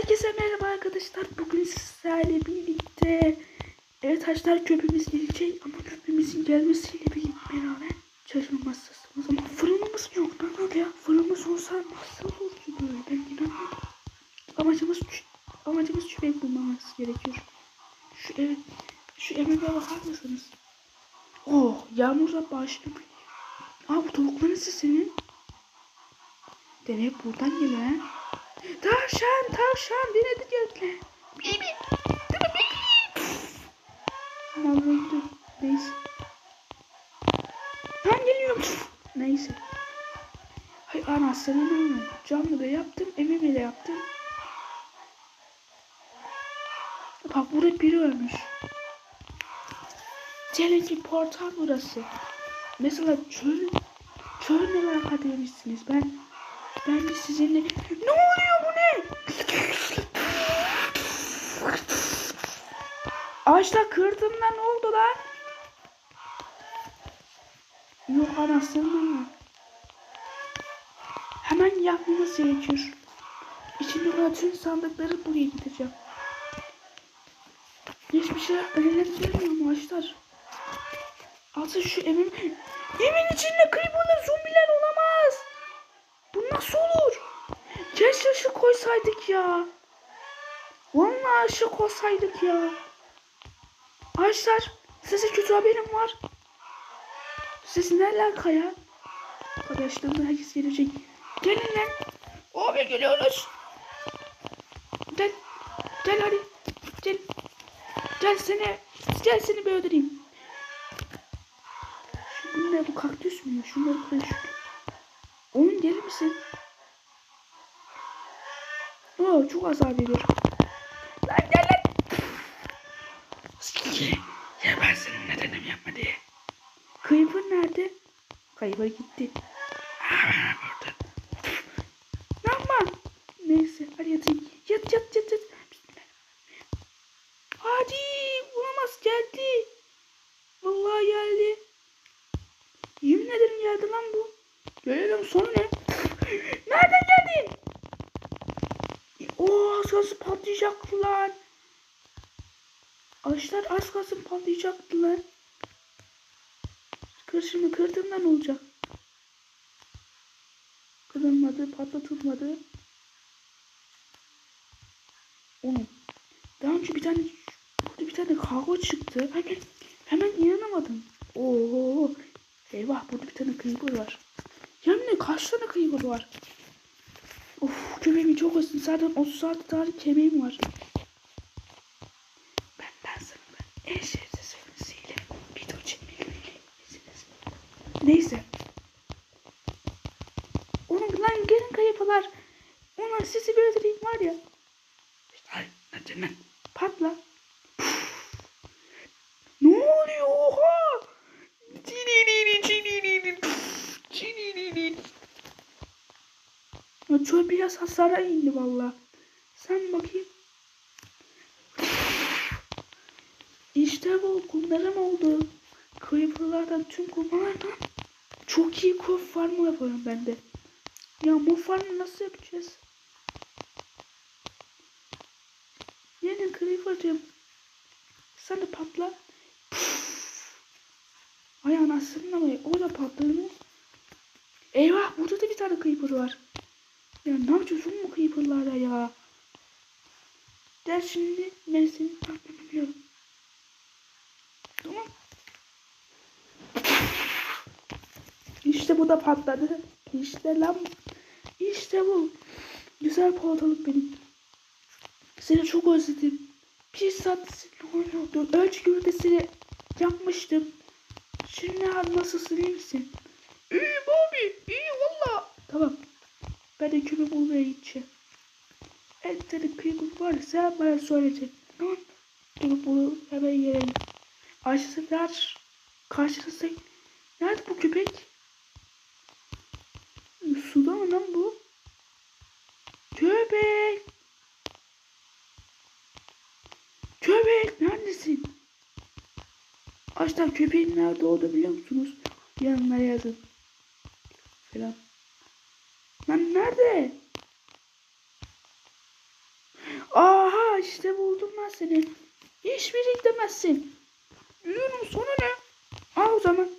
Herkese merhaba arkadaşlar. Bugün sizlerle birlikte evet taşlar köpümüz gelecek ama köpümüzün gelmesiyle birlikte beraber çalışmamazsız. O zaman fırınımız yok. Ne oldu ya? Fırınımız olsa nasıl olur ki böyle? Ben inanmıyorum. Amacımız amacımız çüpek bulmamız gerekiyor. Şu ev şu eve bakar mısınız? Oh yağmur da başladı. Aa bu tavukların sesi senin. Demek buradan geliyor. Tavşan, tavşan, bir hadi geldiler. Bibi, bibi. Aman öldü. Neyse. Ben geliyorum. Neyse. Hay anasını ne Camlı da yaptım, evimi de yaptım. Bak burada biri ölmüş. Diyelim ki portal burası. Mesela çöl, çöl ne merak edebilirsiniz. Ben ben de sizinle... Ne oluyor bu ne? Ağaçta kırdığımda ne oldu lan? Yok anasını. Hemen yapmamız gerekiyor. İçinde olan tüm sandıkları buraya gideceğim. Hiçbir şey öğrenemiyorum mu ağaçlar? Altı şu evin... Evin içinde creeper'lar zombiler nasıl olur? Keşke ışık koysaydık ya. Vallahi ışık koysaydık ya. Arkadaşlar size kötü haberim var. Siz ne alaka ya? Arkadaşlarım herkes gelecek. Gelin lan. Abi geliyoruz. Gel. Gel hadi. Gel. Gel seni. Gel seni bir öldüreyim. Şu bu ne bu kaktüs mü? Şunları koy şunu. Oğlum gelir misin? Oo çok azar veriyor. Lan gel lan. Ya ben senin nedenim yapma diye. Creeper nerede? Creeper gitti. Burada. Ne yapma? Neyse hadi yatayım. Yat yat yat yat. Hadi olamaz geldi. Vallahi geldi. Yemin ederim geldi lan bu. Gelelim sonu ne? Nereden geldin? Oo az kalsın patlayacaktı lan. Ağaçlar az patlayacaktı lan. Kır şimdi kırdığımda ne olacak? Kırılmadı, patlatılmadı. Oğlum. Daha önce bir tane burada bir tane kargo çıktı. Hemen, hemen inanamadım. Oo. Eyvah burada bir tane creeper var. Yani kaç tane creeper var? Of köpeğimi çok özledim. Zaten 36 tane kemiğim var. Ben ben sana ben en sevdiğim sevgisiyle video çekmeyi Neyse. Oğlum lan gelin kayıplar. Ulan sizi bir öldüreyim var ya. Ay ne cennet. Patla. ne oluyor oha? Cinini cinini cinini. Ya çöl biraz hasara indi valla. Sen bakayım. İşte bu kumlarım oldu. Creeper'lardan tüm kumlardan çok iyi kum farmı yaparım ben de. Ya bu farmı nasıl yapacağız? Yine Creeper'cığım. Sen de patla. Ay anasını ama o da patladı mı? Eyvah burada da bir tane Creeper var. Ya ne yapacağız oğlum bu Creeper'larla ya? Gel şimdi ben seni patlatabiliyorum. Tamam. İşte bu da patladı. İşte lan. İşte bu. Güzel portalık benim. Seni çok özledim. Bir saat seninle oynuyordum. Önce günde seni yapmıştım. Şimdi nasılsın iyi misin? İyi abi iyi valla. Tamam. Ben köpek bulmaya gideceğim. Tane kıyıklık varsa bana söyleyecek. Tamam. Köpek bulup hemen gelelim. Aşağısı biraz karşılaşsa. Nerede bu köpek? Suda mı lan bu? Köpek. Köpek neredesin? Arkadaşlar köpeğin nerede olduğunu biliyor musunuz? Yanına yazın. Falan. Lan nerede? işte buldum ben seni. Hiçbir yere gidemezsin. Yürüyorum sonra ne? Al o zaman.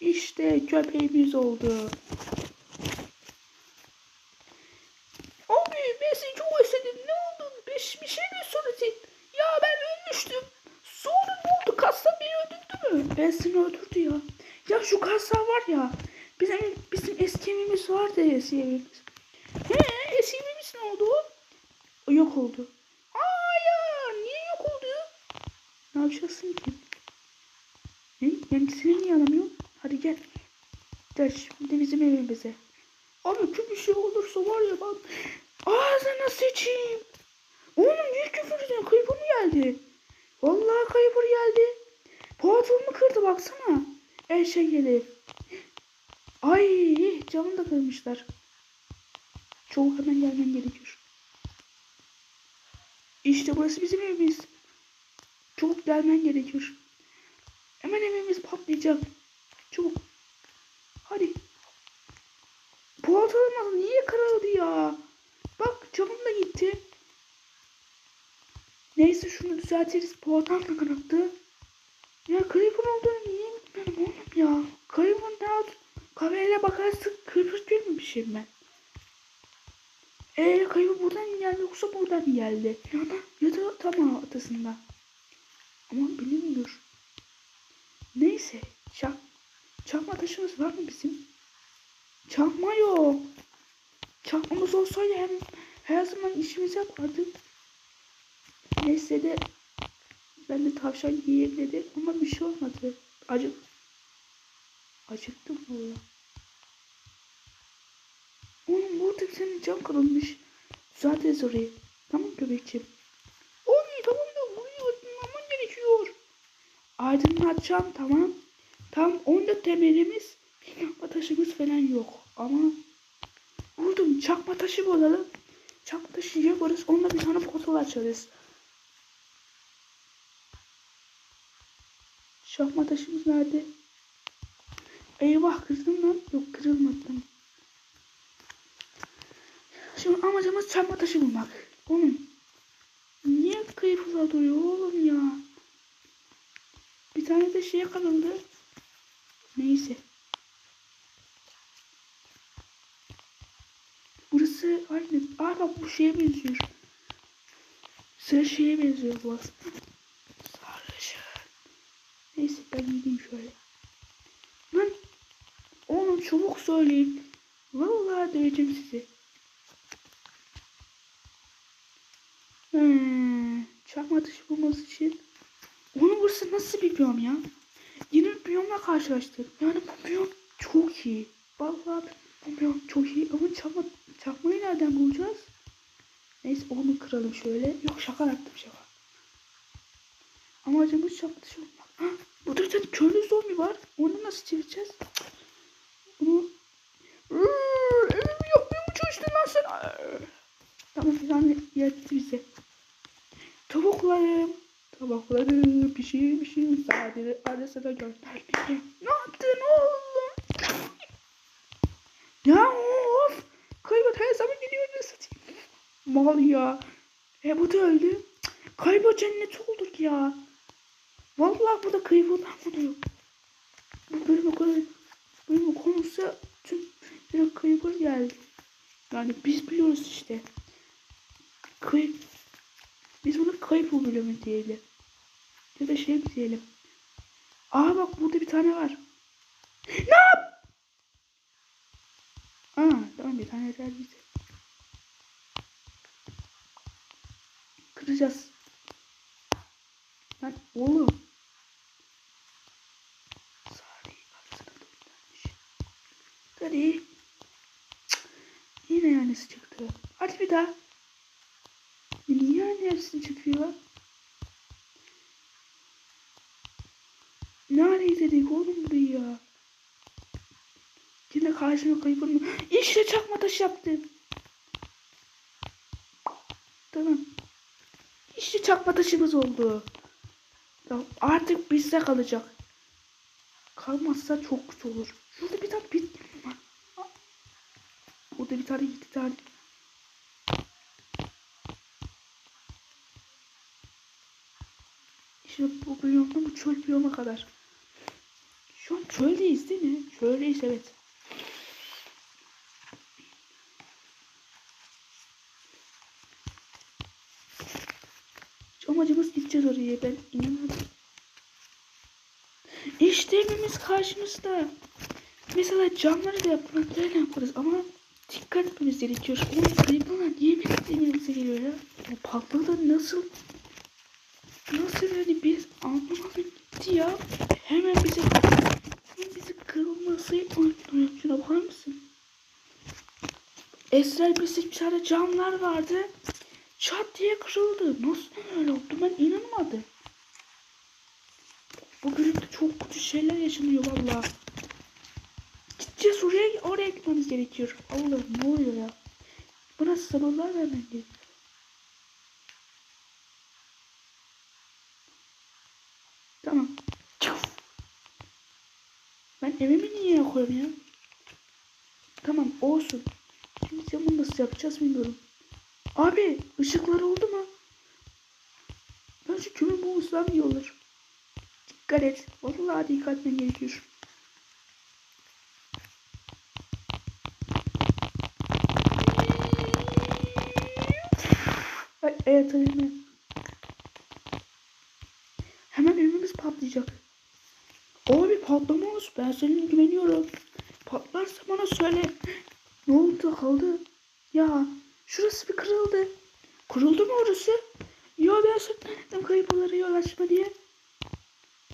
İşte köpeğimiz oldu. Abi ben seni çok özledim. Ne oldu? Bir, bir şey mi söyledin? Ya ben ölmüştüm. Sonra ne oldu? Kastan beni öldürdü mü? Ben seni öldürdü ya. Kastan var ya. Bizim bizim eski evimiz vardı eski evimiz. He eski evimiz ne oldu? Yok oldu. Ya niye yok oldu? Ne yapacaksın ki? Ne? Kendisini niye alamıyorsun? Hadi gel. Gel şimdi bizim evimize. Abi kötü bir şey olursa var ya ben ağzına sıçayım. Oğlum niye küfür ediyorsun? Kayıpır mı geldi? Vallahi kayıpır geldi. Portalımı kırdı baksana. Eşe gelir. Ay camını da kırmışlar. Çok hemen gelmen gerekiyor. İşte burası bizim evimiz. Çok gelmen gerekiyor. Hemen evimiz patlayacak. Çabuk. Hadi. Polat olmadı. Niye kırıldı ya? Bak camım da gitti. Neyse şunu düzeltiriz. Polat'tan da kırıldı. Ya Creeper olduğunu niye bilmiyorum oğlum ya. Creeper ne oldu? Kamerayla bakarsın Creeper görmemişim ben. Eee Creeper buradan mı geldi yoksa buradan mı geldi? Ya da, ya da tam ortasında. Ama bilinmiyor. Neyse. Çak, çakma taşımız var mı bizim? Çakma yok. Çakmamız olsaydı hem her zaman işimizi yapardık. Neyse de ben de tavşan yiyeyim dedim ama bir şey olmadı. Acık acıktım valla. Oğlum burada senin cam kırılmış. Düzeltiriz orayı. Tamam göbekçim. Oy tamam da burayı aydınlaman gerekiyor. Aydınlatacağım tamam. Tam 14 temelimiz. Çakma taşımız falan yok. Ama vurdum çakma taşı bulalım. Çakma taşı yaparız. Onunla bir tane portal açarız. Çakma taşımız nerede? Eyvah kırdım lan. Yok kırılmadım. Şimdi amacımız çakma taşı bulmak. Oğlum. Niye kıyıfıza duruyor oğlum ya? Bir tane de şeye kalındı. Neyse. Burası aynı. Aa bak bu şeye benziyor. Sıra şeye benziyor bu aslında. Sarışın. Neyse ben gideyim şöyle. Çabuk söyleyin. Vallahi döveceğim sizi. Hmm, çakma atışı bulması için. Onu burası nasıl bir biyom ya? Yeni bir biyomla karşılaştık. Yani bu biyom çok iyi. Vallahi bu biyom çok iyi ama çakma, çakmayı nereden bulacağız? Neyse onu kıralım şöyle. Yok şaka yaptım şaka. Amacımız çakma dışı olmak. Ha, bir tane köylü zombi var. Onu nasıl çevireceğiz? Evimi yapmaya mı çalıştın lan sen? Tamam tane yetti bize. Tavuklarım. Tavuklarım pişir pişir sadece arasına gönderdim. Ne yaptın oğlum? ya of. Kaybot her zaman geliyor ne satayım. Mal ya. E bu da öldü. Kaybot cennet olduk ya. Vallahi bu da kaybot yok. Bu bölüm o kadar bölüm konusu tüm direkt kaybot geldi. Yani biz biliyoruz işte. Kayıp. Biz bunu kayıp bölümü diyelim. Ya da şey diyelim. Aa bak burada bir tane var. Ne yap? Aa tamam bir tane yeter bize. Kıracağız. Lan oğlum. Salih baksana dönmüş. Hadi. Yine yanesi çıktı. Bir daha. Niye hepsi çıkıyor? Ne hale izledik oğlum burayı ya? Yine karşıma kayıp? İşte çakma taş yaptım. Tamam. İşte çakma taşımız oldu. Tamam, artık bizde kalacak. Kalmazsa çok kötü olur. Şurada bir tane var. patladı. Bir tane bir tane. İşte bu biyomda bu çöl biyoma kadar. Şu an çöldeyiz değil mi? Çöldeyiz evet. Amacımız gideceğiz oraya ben inanmadım. İşte evimiz karşımızda. Mesela camları da yapraklarıyla yaparız ama dikkat etmemiz gerekiyor. Oğlum kayıplar niye evimize geliyor ya? O patladı nasıl? Nasıl yani biz anlamadık gitti ya. Hemen bize hemen bizi kırılması anlıyor. Şuna bakar mısın? Esrar bizde bir tane camlar vardı. Çat diye kırıldı. Nasıl öyle oldu ben inanmadım. Bu bölümde çok kötü şeyler yaşanıyor valla. Gideceğiz oraya, oraya gitmemiz gerekiyor. Allah'ım ne oluyor ya? Buna sabırlar vermen gerekiyor. Tamam. Ben evimi niye yakıyorum ya? Tamam olsun. Şimdi sen bunu nasıl yapacağız bilmiyorum. Abi ışıklar oldu mu? Ben şu kömür bulmuşsam iyi olur. Dikkat et. Vallahi dikkat etmen gerekiyor. Ay, evet hemen. Hemen evimiz patlayacak. O bir patlamaz. Ben senin güveniyorum. Patlarsa bana söyle. Ne oldu kaldı? Ya şurası bir kırıldı. Kırıldı mı orası? Ya ben söyledim kayıpları yol açma diye.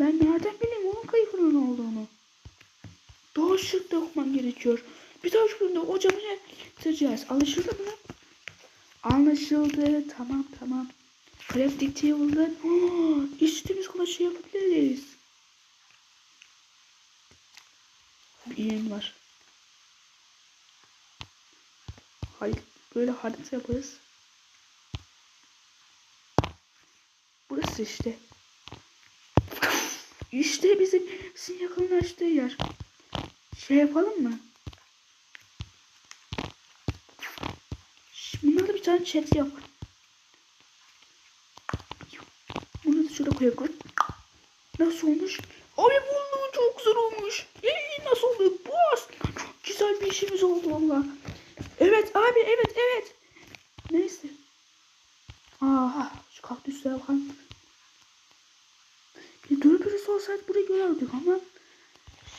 Ben nereden bileyim onun kayıpının olduğunu? Daha şık okuman gerekiyor. Bir daha şu o camı getireceğiz. Anlaşıldı mı? Anlaşıldı. Tamam tamam. Crafting table'dan oh, istediğimiz kadar şey yapabiliriz. Bir yerim var. Hayır. Böyle harita yaparız. Burası işte. İşte bizim sizin yakınlaştığı yer. Şey yapalım mı? Şş, Bunlarla bir tane chat yap. Bunu da şöyle koyalım. Nasıl olmuş? Abi buldum çok güzel olmuş. Ee, nasıl oldu? Bu çok güzel bir işimiz oldu valla. Evet abi evet evet. Neyse. Aha şu kaktüslere bakalım. Bir dur birisi olsaydı burayı görürdük ama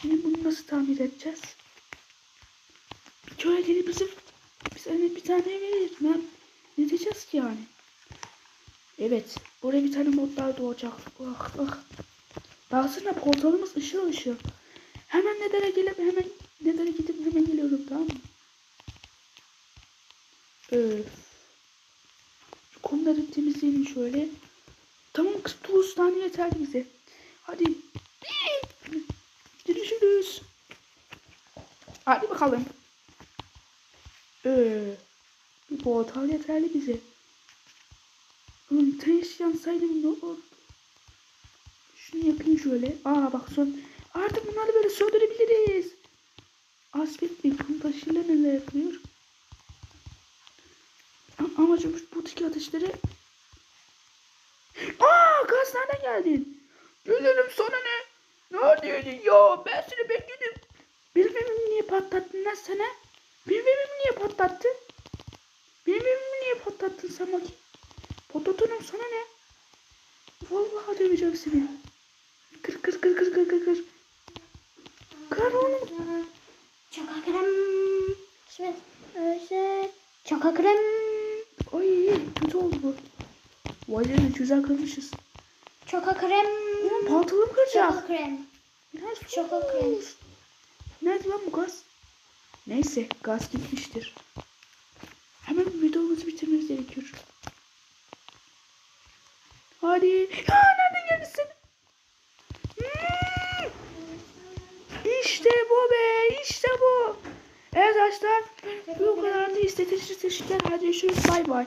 şimdi bunu nasıl tamir edeceğiz? Bir köye gelip bize bize bir tane verir. Ne, ne diyeceğiz ki yani? Evet. Buraya bir tane modlar doğacak. Ah ah. Baksana portalımız ışıl ışıl. Hemen Nether'e gelip hemen Nether'e gidip hemen geliyorum tamam mı? Öf. Şu kumları temizleyelim şöyle. Tamam 49 tane yeterli bize. Hadi. Görüşürüz. Hadi bakalım. Ee, bir portal yeterli bize. Taş yansaydım ne olurdu? Şunu yapayım şöyle. Aa bak son. Artık bunları böyle söndürebiliriz. Aspet bir kum taşıyla neler yapıyor? A- Amacım bu tiki ateşleri. Aa gaz nereden geldin? Gelirim sana ne? Neredeydin ya? Ben seni bekledim. Benim niye patlattın lan sana? Benim evimi niye patlattın? Benim evimi niye patlattın sen? Patlatıyorum sana ne? Vallahi döveceğim seni. Kır kır kır kır kır kır kır. Kır oğlum. Çaka krem. Şimdi öyle çaka krem. Ay kötü oldu bu. Vay canına güzel kırmışız. Çaka krem. Oğlum pantolonu Çaka kıracak. krem. Biraz Çok krem. Nerede lan bu gaz? Neyse gaz gitmiştir. Hemen videomuzu bitirmemiz gerekiyor. Hadi. Ya nereden geldin sen? Hmm. İşte bu be. işte bu. Evet arkadaşlar. Bu kadar da istediğiniz teşekkürler. Hadi görüşürüz. Bay bay.